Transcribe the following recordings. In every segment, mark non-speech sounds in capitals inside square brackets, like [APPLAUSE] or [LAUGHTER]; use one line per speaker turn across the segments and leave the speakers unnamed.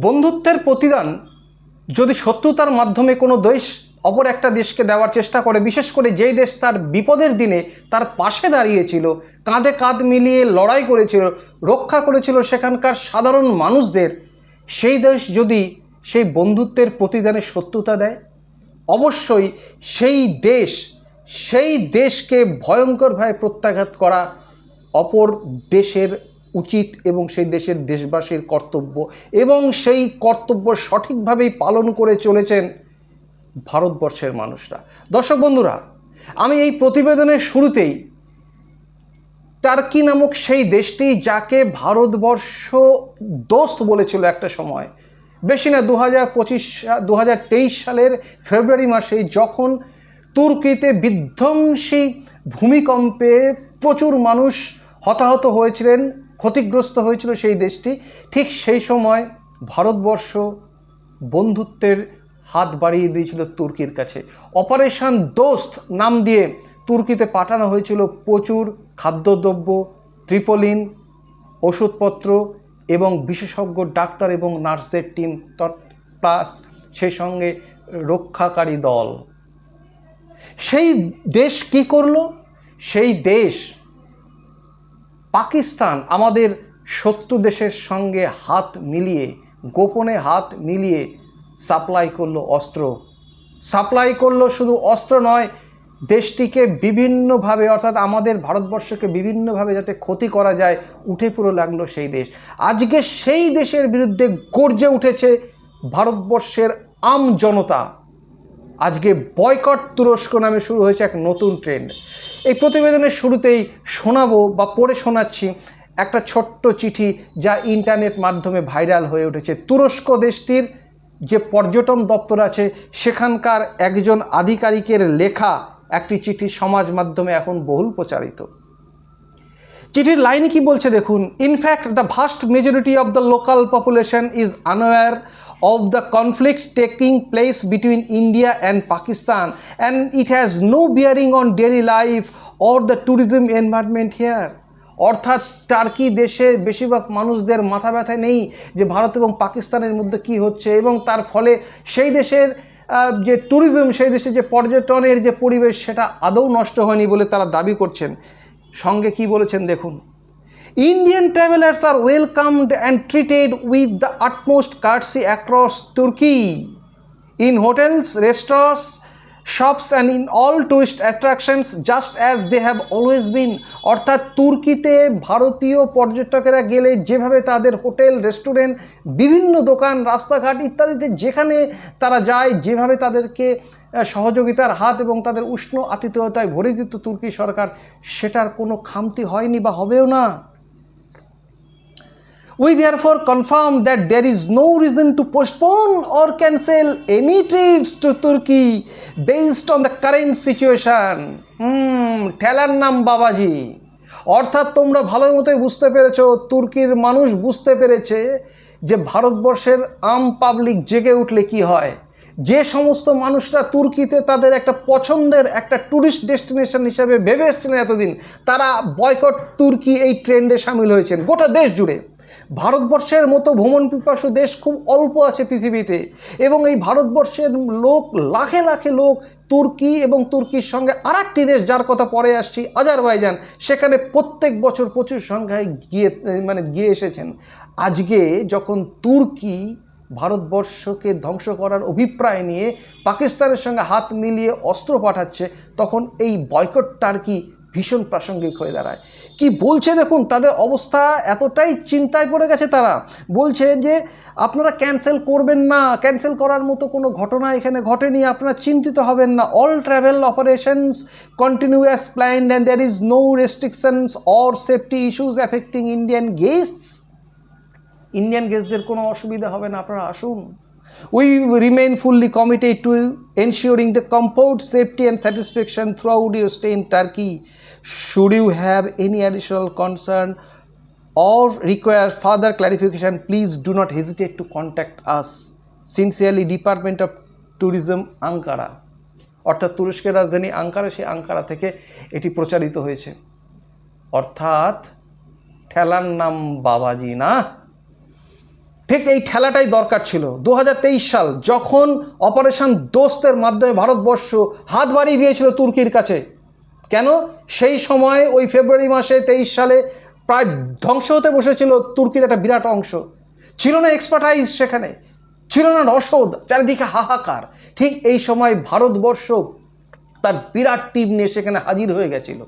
বন্ধুত্বের প্রতিদান যদি শত্রুতার মাধ্যমে কোনো দেশ অপর একটা দেশকে দেওয়ার চেষ্টা করে, বিশেষ করে যেই দেশ তার বিপদের দিনে তার পাশে দাঁড়িয়েছিল, কাঁধে কাঁধ মিলিয়ে লড়াই করেছিল, রক্ষা করেছিল সেখানকার সাধারণ মানুষদের, সেই দেশ যদি সেই বন্ধুত্বের প্রতিদানে শত্রুতা দেয়? অবশ্যই সেই দেশ, সেই দেশকে ভয়ঙ্করভাবে প্রত্যাঘাত করা অপর দেশের উচিত এবং সেই দেশের দেশবাসীর কর্তব্য এবং সেই কর্তব্য সঠিকভাবেই পালন করে চলেছেন ভারতবর্ষের মানুষরা। দর্শক বন্ধুরা, আমি এই প্রতিবেদনের শুরুতেই টার্কি নামক সেই দেশটি যাকে ভারতবর্ষ দোস্ত বলেছিল একটা সময়, বেশি না দু হাজার পঁচিশ দু সালের ফেব্রুয়ারি মাসে যখন তুর্কিতে বিধ্বংসী ভূমিকম্পে প্রচুর মানুষ হতাহত হয়েছিলেন ক্ষতিগ্রস্ত হয়েছিল সেই দেশটি, ঠিক সেই সময় ভারতবর্ষ বন্ধুত্বের হাত বাড়িয়ে দিয়েছিল তুর্কির কাছে। অপারেশন দোস্ত নাম দিয়ে তুর্কিতে পাঠানো হয়েছিল প্রচুর খাদ্যদ্রব্য, ত্রিপলিন, ওষুধপত্র এবং বিশেষজ্ঞ ডাক্তার এবং নার্সদের টিম প্লাস সেই সঙ্গে রক্ষাকারী দল। সেই দেশ কি করল? সেই দেশ পাকিস্তান আমাদের শত্রু দেশের সঙ্গে হাত মিলিয়ে, গোপনে হাত মিলিয়ে সাপ্লাই করল অস্ত্র। সাপ্লাই করল শুধু অস্ত্র নয়, দেশটিকে বিভিন্নভাবে, অর্থাৎ আমাদের ভারতবর্ষকে বিভিন্নভাবে যাতে ক্ষতি করা যায়, উঠে পুরো লাগল সেই দেশ। আজকে সেই দেশের বিরুদ্ধে গর্জে উঠেছে ভারতবর্ষের আম জনতা। আজকে বয়কট তুরস্ক নামে শুরু হয়েছে এক নতুন ট্রেন্ড এই প্রতিবেদনের শুরুতেই শোনাবো বা পড়ে শোনাচ্ছি একটা ছোট্ট চিঠি যা ইন্টারনেট মাধ্যমে ভাইরাল হয়ে উঠেছে। তুরস্ক দেশটির যে পর্যটন দপ্তর আছে, সেখানকার একজন আধিকারিকের লেখা একটি চিঠি সমাজ মাধ্যমে এখন বহুল প্রচারিত। চিঠির লাইন কি বলছে দেখুন in fact the vast majority of the local population is unaware of the conflict taking place between India and Pakistan and it has no bearing on daily life or the tourism environment here অর্থাৎ Turkey দেশে বেশিরভাগ মানুষদের মাথা ব্যথা নেই যে ভারত এবং পাকিস্তানের মধ্যে কি হচ্ছে, এবং তার ফলে সেই দেশের যে ট্যুরিজম সেই দেশে যে পর্যটনের যে পরিবেশ, সেটা আদৌ নষ্ট হয়নি বলে তারা দাবি করছেন। সঙ্গে কি বলেছেন দেখুন Indian travellers are welcomed and treated with the utmost courtesy across Turkey in hotels restaurants shops and in all tourist attractions just as they have always been অর্থাৎ তুর্কিতে ভারতীয় পর্যটকেরা গেলে যেভাবে তাদের হোটেল, রেস্টুরেন্ট, বিভিন্ন দোকান, রাস্তাঘাট ইত্যাদিতে যেখানে তারা যায়, যেভাবে তাদেরকে সহযোগিতার হাত এবং তাদের উষ্ণ আতিথেয়তায় ভরে দিত তুর্কি সরকার, সেটার কোনো খামতি হয়নি বা হবেও না। We therefore confirm that there is no reason to postpone or cancel any trips to Turkey based on the current situation. হুম ঠেলার নাম বাবাজি অর্থাৎ তোমরা ভালো মতোই বুঝতে পেরেছ তুর্কির মানুষ বুঝতে পেরেছে যে ভারতবর্ষের আম পাবলিক জেগে উঠলে কি হয় যে সমস্ত মানুষরা তুর্কিতে তাদের একটা পছন্দের একটা ট্যুরিস্ট ডেস্টিনেশন হিসাবে ভেবে এসেছিলেন এতদিন, তারা বয়কট তুর্কি এই ট্রেন্ডে সামিল হয়েছেন, গোটা দেশ জুড়ে। ভারতবর্ষের মতো ভ্রমণ পিপাসু দেশ খুব অল্প আছে পৃথিবীতে, এবং এই ভারতবর্ষের লোক, লাখে লাখে লোক তুর্কি এবং তুর্কির সঙ্গে আর একটি দেশ যার কথা পরে আসছি, আজারবাইজান। সেখানে প্রত্যেক বছর প্রচুর সংখ্যায় গিয়ে মানে গিয়ে এসেছেন। আজকে যখন তুর্কি ভারতবর্ষকে ধ্বংস করার অভিপ্রায় নিয়ে পাকিস্তানের সঙ্গে হাত মিলিয়ে অস্ত্র পাঠাচ্ছে, তখন এই বয়কট কি ভীষণ প্রাসঙ্গিক হয়ে দাঁড়ায়। কি বলছে দেখুন, তাদের অবস্থা এতটাই চিন্তায় পড়ে গেছে তারা। বলছে যে, আপনারা ক্যান্সেল করবেন না ক্যান্সেল করার মতো কোনো ঘটনা এখানে ঘটেনি, আপনারা চিন্তিত হবেন না। All travel operations continue as planned and there is no restrictions or safety issues affecting Indian guests Indian গেস্টদের কোনো অসুবিধা হবে না আপনারা আসুন we remain fully committed to ensuring the comfort safety and satisfaction throughout your stay in Turkey should you have any additional concern or require further clarification, please do not hesitate to contact us. Sincerely, Department of Tourism, Ankara. অর্থাৎ তুরস্কের রাজধানী Ankara সেই Ankara থেকে এটি প্রচারিত হয়েছে অর্থাৎ ঠেলার নাম বাবাজি না ঠিক এই ঠেলাটাই দরকার ছিল। দু হাজার তেইশ সাল যখন অপারেশন দোস্তের মাধ্যমে ভারতবর্ষ হাত বাড়িয়ে দিয়েছিল তুর্কির কাছে, কেন? সেই সময় ওই ফেব্রুয়ারি মাসে তেইশ সালে প্রায় ধ্বংস হতে বসেছিল তুর্কির একটা বিরাট অংশ। ছিল না এক্সপার্টাইজ সেখানে, ছিল না রসদ, চারিদিকে হাহাকার। ঠিক এই সময় ভারতবর্ষ তার বিরাট টিম নিয়ে সেখানে হাজির হয়ে গেছিল।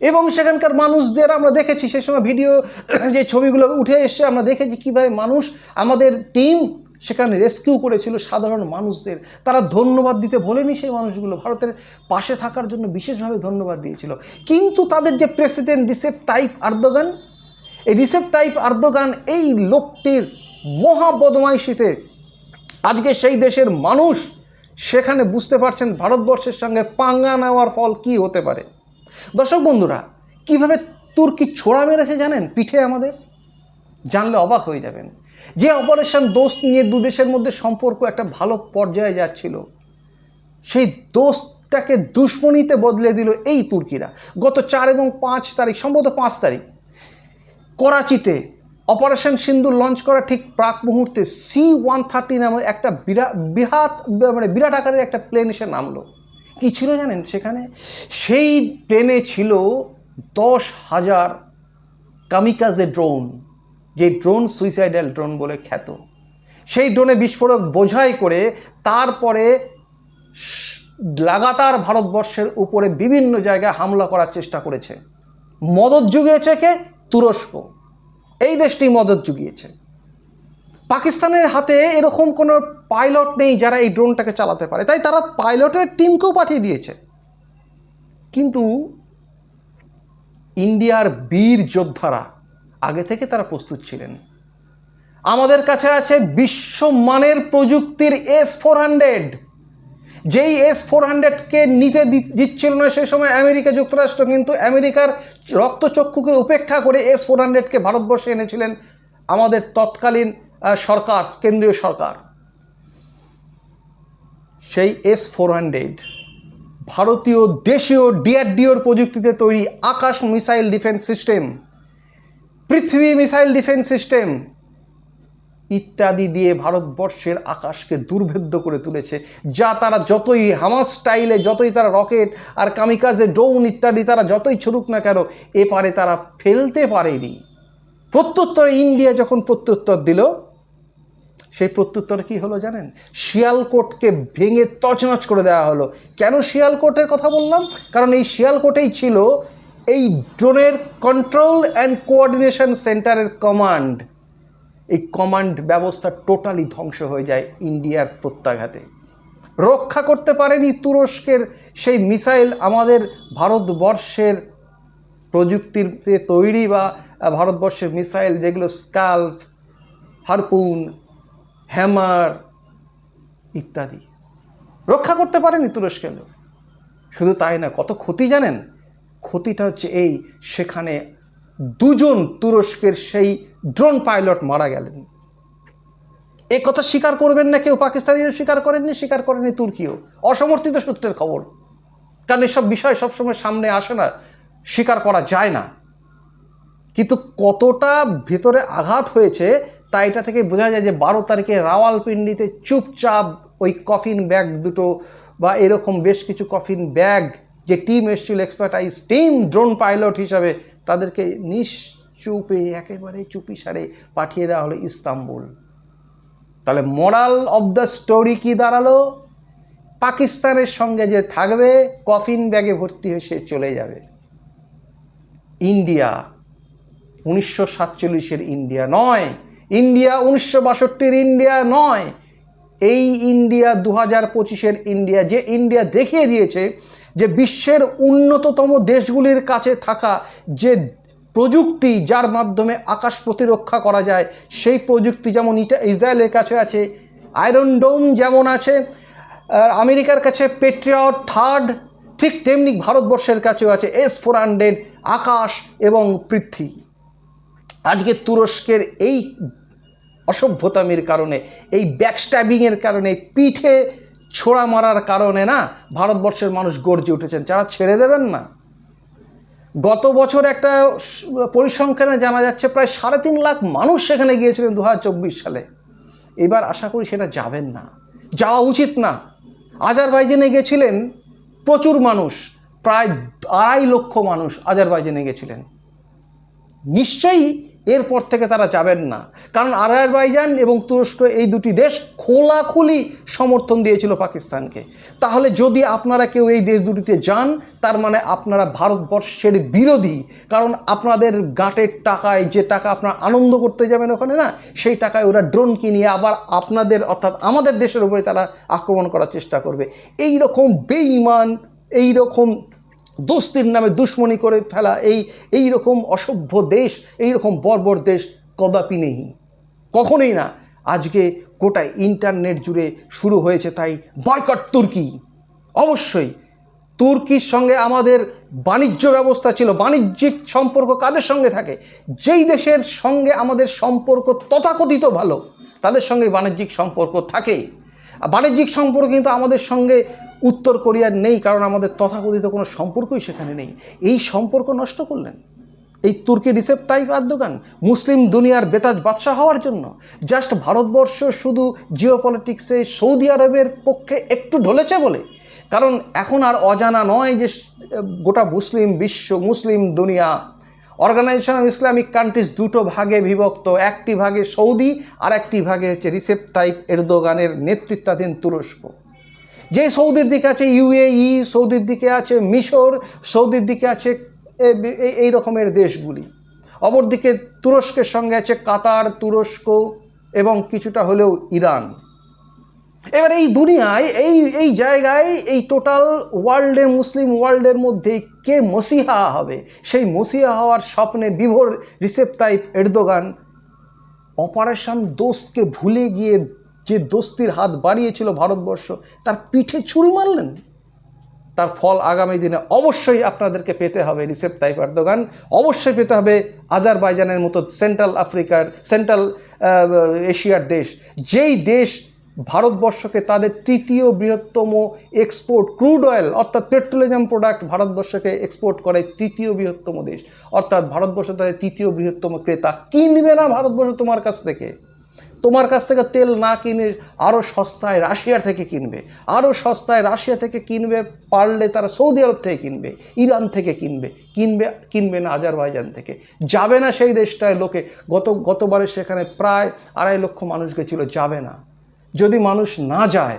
এবং সেখানকার মানুষদের আমরা দেখেছি সেই সময় ভিডিও, [COUGHS] যে ছবিগুলো উঠে এসছে, আমরা দেখেছি কীভাবে মানুষ আমাদের টিম সেখানে রেস্কিউ করেছিল সাধারণ মানুষদের। তারা ধন্যবাদ দিতে ভোলেনি সেই মানুষগুলো। ভারতের পাশে থাকার জন্য বিশেষভাবে ধন্যবাদ দিয়েছিল। কিন্তু তাদের যে প্রেসিডেন্ট রিসেপ তাইপ আর্দোগান, এই রিসেপ তাইপ আর্দোগান এই লোকটির মহা বদমাইশিতে আজকে সেই দেশের মানুষ সেখানে বুঝতে পারছেন ভারতবর্ষের সঙ্গে পাঙ্গা নেওয়ার ফল কি হতে পারে। দর্শক বন্ধুরা, কীভাবে তুর্কি ছোড়া মেরেছে জানেন? পিঠে আমাদের। জানলে অবাক হয়ে যাবেন। যে অপারেশন দোস্ত নিয়ে দু দেশের মধ্যে সম্পর্ক একটা ভালো পর্যায়ে যাচ্ছিল, সেই দোস্তটাকে দুশ্মনীতে বদলে দিল এই তুর্কিরা। গত চার এবং পাঁচ তারিখ, সম্ভবত পাঁচ তারিখ, করাচিতে অপারেশন সিন্দুর লঞ্চ করা ঠিক প্রাক মুহূর্তে সি ওয়ান থার্টি নামে একটা বিরাট বিহাত মানে বিরাট আকারের একটা প্লেন এসে নামলো। কী ছিল জানেন সেখানে? সেই প্লেনে ছিল দশ হাজার কামিকাজে ড্রোন, যে ড্রোন সুইসাইডাল ড্রোন বলে খ্যাত। সেই ড্রোনে বিস্ফোরক বোঝাই করে তারপরে লাগাতার ভারতবর্ষের উপরে বিভিন্ন জায়গায় হামলা করার চেষ্টা করেছে। মদত জুগিয়েছে কে? তুরস্ক। এই দেশটি মদত জুগিয়েছে। পাকিস্তানের হাতে এরকম কোনো পাইলট নেই যারা এই ড্রোনটাকে চালাতে পারে। তাই তারা পাইলটের টিমকেও পাঠিয়ে দিয়েছে। কিন্তু ইন্ডিয়ার বীর যোদ্ধারা আগে থেকে তারা প্রস্তুত ছিলেন। আমাদের কাছে আছে বিশ্বমানের প্রযুক্তির এস ফোর হান্ড্রেড। যেই এস ফোর হান্ড্রেডকে নিতে দিচ্ছিল না সেই সময় আমেরিকা যুক্তরাষ্ট্র, কিন্তু আমেরিকার রক্তচক্ষুকে উপেক্ষা করে এস ফোর হান্ড্রেডকে ভারতবর্ষে এনেছিলেন আমাদের তৎকালীন সরকার, কেন্দ্রীয় সরকার। সেই এস ফোর হান্ড্রেড ভারতীয় দেশীয় ডিআরডিওর প্রযুক্তিতে তৈরি Akash missile defence system, Prithvi missile defence system ইত্যাদি দিয়ে ভারতবর্ষের আকাশকে দুর্ভেদ্য করে তুলেছে, যা তারা যতই হামাস স্টাইলে যতই তারা রকেট আর কামিকাজে ড্রোন ইত্যাদি তারা যতই ছুড়ুক না কেন, এপারে তারা ফেলতে পারেনি। প্রত্যুত্তরে ইন্ডিয়া যখন প্রত্যুত্তর দিল সেই প্রত্যুত্তরে কি হলো জানেন? শিয়ালকোটকে ভেঙে তছনছ করে দেওয়া হলো। কেন শিয়ালকোটের কথা বললাম? কারণ এই শিয়ালকোটেই ছিল এই ড্রোনের কন্ট্রোল অ্যান্ড কোঅর্ডিনেশন সেন্টারের কমান্ড এই কমান্ড ব্যবস্থা টোটালি ধ্বংস হয়ে যায় ইন্ডিয়ার প্রত্যাঘাতে। রক্ষা করতে পারেনি তুরস্কের সেই মিসাইল আমাদের ভারতবর্ষের প্রযুক্তিতে তৈরি বা ভারতবর্ষের মিসাইল যেগুলো স্কাল্প হারপুন হ্যামার ইত্যাদি। রক্ষা করতে পারেনি তুরস্কের লোক শুধু তাই না, কত ক্ষতি জানেন? ক্ষতিটা হচ্ছে এই, সেখানে দুজন তুরস্কের সেই ড্রোন পাইলট মারা গেলেন। এ কথা স্বীকার করবেন না কেউ, পাকিস্তানিরা স্বীকার করেননি, স্বীকার করেনি তুর্কিও। অসমর্থিত সূত্রের খবর। কারণ এসব বিষয় সবসময় সামনে আসে না, স্বীকার করা যায় না। কিন্তু কতটা ভেতরে আঘাত হয়েছে তা এটা থেকে বোঝা যায় যে বারো তারিখে রাওয়ালপিন্ডিতে চুপচাপ ওই কফিন ব্যাগ দুটো বা এরকম বেশ কিছু কফিন ব্যাগ যে টিম এসেছিল এক্সপার্টাইজ টিম ড্রোন পাইলট হিসাবে, তাদেরকে নিশ্চুপে, একেবারে চুপি সারে পাঠিয়ে দেওয়া হলো ইস্তাম্বুল। তাহলে মোরাল অফ দ্য স্টোরি কি দাঁড়াল? পাকিস্তানের সঙ্গে যে থাকবে, কফিন ব্যাগে ভর্তি হয়ে সে চলে যাবে। ইন্ডিয়া উনিশশো সাতচল্লিশের ইন্ডিয়া নয়। ইন্ডিয়া উনিশশো বাষট্টির ইন্ডিয়া নয়। এই ইন্ডিয়া দু হাজার পঁচিশের ইন্ডিয়া যে ইন্ডিয়া দেখিয়ে দিয়েছে যে বিশ্বের উন্নততম দেশগুলির কাছে থাকা যে প্রযুক্তি যার মাধ্যমে আকাশ প্রতিরক্ষা করা যায়, সেই প্রযুক্তি যেমন ইটা ইসরায়েলের কাছে আছে আয়রন ডোম যেমন আছে আমেরিকার কাছে পেট্রিয়ট থার্ড ঠিক তেমনি ভারতবর্ষের কাছেও আছে এস ফোর হান্ড্রেড আকাশ এবং পৃথ্বী। আজকে তুরস্কের এই অসভ্যতামির কারণে, এই ব্যাকস্ট্যাবিংয়ের কারণে, পিঠে ছোড়া মারার কারণে না ভারতবর্ষের মানুষ গর্জে উঠেছেন। যারা ছেড়ে দেবেন না। গত বছর একটা পরিসংখ্যানে জানা যাচ্ছে, প্রায় সাড়ে তিন লাখ মানুষ সেখানে গিয়েছিলেন দু হাজার চব্বিশ সালে। এবার আশা করি সেটা যাবেন না। যাওয়া উচিত না। আজারবাইজানে গেছিলেন প্রচুর মানুষ, প্রায় আড়াই লক্ষ মানুষ আজারবাইজানে গেছিলেন। নিশ্চয়ই এরপর থেকে তারা যাবেন না। কারণ আজারবাইজান এবং তুরস্ক এই দুটি দেশ খোলাখুলি সমর্থন দিয়েছিল পাকিস্তানকে। তাহলে যদি আপনারা কেউ এই দেশ দুটিতে যান, তার মানে আপনারা ভারতবর্ষের বিরোধী। কারণ আপনাদের গাটের টাকায় যে টাকা আপনারা আনন্দ করতে যাবেন ওখানে না, সেই টাকায় ওরা ড্রোন কিনিয়ে আবার আপনাদের, অর্থাৎ আমাদের দেশের উপরে তারা আক্রমণ করার চেষ্টা করবে। এই রকম বেঈমান এই রকম দোস্তির নামে দুশ্মনী করে ফেলা, এই এই রকম অসভ্য দেশ, এই রকম বর্বর দেশ কদাপি নেই। কখনোই না। আজকে গোটা ইন্টারনেট জুড়ে শুরু হয়েছে তাই বয়কট তুর্কি। অবশ্যই, তুর্কির সঙ্গে আমাদের বাণিজ্য ব্যবস্থা ছিল, বাণিজ্যিক সম্পর্ক কাদের সঙ্গে থাকে? যেই দেশের সঙ্গে আমাদের সম্পর্ক তথাকথিত ভালো, তাদের সঙ্গে বাণিজ্যিক সম্পর্ক থাকে। বাণিজ্যিক সম্পর্ক কিন্তু আমাদের সঙ্গে উত্তর কোরিয়ার নেই, কারণ আমাদের তথাকথিত কোনো সম্পর্কই সেখানে নেই। এই সম্পর্ক নষ্ট করলেন। এই তুর্কি রিসেপ তাইপ আর্দোগান মুসলিম দুনিয়ার বেতাজ বাদশাহ হওয়ার জন্য। জাস্ট ভারতবর্ষ শুধু জিও পলিটিক্সে সৌদি আরবের পক্ষে একটু ঢলেছে বলে। কারণ এখন আর অজানা নয় যে গোটা মুসলিম বিশ্ব, মুসলিম দুনিয়া অর্গানাইজেশন অফ ইসলামিক কান্ট্রিজ দুটো ভাগে বিভক্ত, একটি ভাগে সৌদি আর একটি ভাগে হচ্ছে রিসেপ তাইপ এরদোগানের নেতৃত্বাধীন তুরস্ক। যে সৌদির দিকে আছে ইউএই সৌদির দিকে আছে মিশর, সৌদির দিকে আছে এই রকমের দেশগুলি। অপরদিকে তুরস্কের সঙ্গে আছে কাতার, তুরস্ক এবং কিছুটা হলেও ইরান। এবার এই দুনিয়ায়, এই এই জায়গায়, এই টোটাল ওয়ার্ল্ডের মুসলিম ওয়ার্ল্ডের মধ্যে কে মসিহা হবে? সেই মসিহা হওয়ার স্বপ্নে বিভোর রিসেপ তাইপ এরদোগান অপারেশন দোস্তকে ভুলে গিয়ে যে দোস্তির হাত বাড়িয়েছিল ভারতবর্ষ, তার পিঠে ছুরি মারলেন। তার ফল আগামী দিনে অবশ্যই আপনাদেরকে পেতে হবে রিসেপ তাইপ এরদোগান। অবশ্যই পেতে হবে আজারবাইজানের মতো সেন্ট্রাল আফ্রিকার সেন্ট্রাল এশিয়ার দেশ। যেই দেশ ভারতবর্ষকে তাদের তৃতীয় বৃহত্তম এক্সপোর্ট ক্রুড অয়েল অর্থাৎ পেট্রোলিয়াম প্রোডাক্ট ভারতবর্ষকে এক্সপোর্ট করে তৃতীয় বৃহত্তম দেশ। অর্থাৎ ভারতবর্ষ তাদের তৃতীয় বৃহত্তম ক্রেতা। কিনবে না ভারতবর্ষ তোমার কাছ থেকে? তোমার কাছ থেকে তেল না কিনে আরও সস্তায় রাশিয়ার থেকে কিনবে। আরও সস্তায় রাশিয়া থেকে কিনবে, পারলে তারা সৌদি আরব থেকে কিনবে, ইরান থেকে কিনবে কিনবে কিনবে না আজারবাইজান থেকে। যাবে না সেই দেশটায় লোকে। গত, গতবারে সেখানে প্রায় আড়াই লক্ষ মানুষ গেছিল, যাবে না। যদি মানুষ না যায়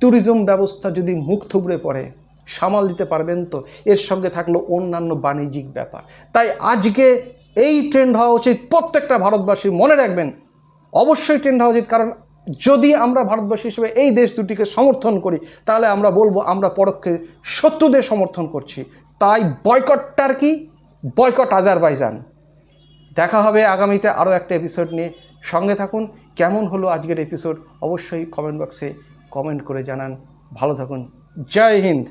ট্যুরিজম ব্যবস্থা যদি মুখ থুবড়ে পড়ে, সামাল দিতে পারবেন তো? এর সঙ্গে থাকল অন্যান্য বাণিজ্যিক ব্যাপার। তাই আজকে এই ট্রেন্ড হওয়া উচিত প্রত্যেকটা ভারতবাসী মনে রাখবেন। অবশ্যই ট্রেন্ড হওয়া উচিত, কারণ যদি আমরা ভারতবাসী হিসেবে এই দেশ দুটিকে সমর্থন করি, তাহলে আমরা বলব আমরা পরোক্ষে শত্রুদের সমর্থন করছি। তাই বয়কট টার্কি বয়কট আজারবাইজান দেখা হবে আগামীতে আরও একটা এপিসোড নিয়ে। সঙ্গে থাকুন, কেমন হলো আজকের এপিসোড অবশ্যই কমেন্ট বক্সে কমেন্ট করে জানান। ভালো থাকুন। জয় হিন্দ!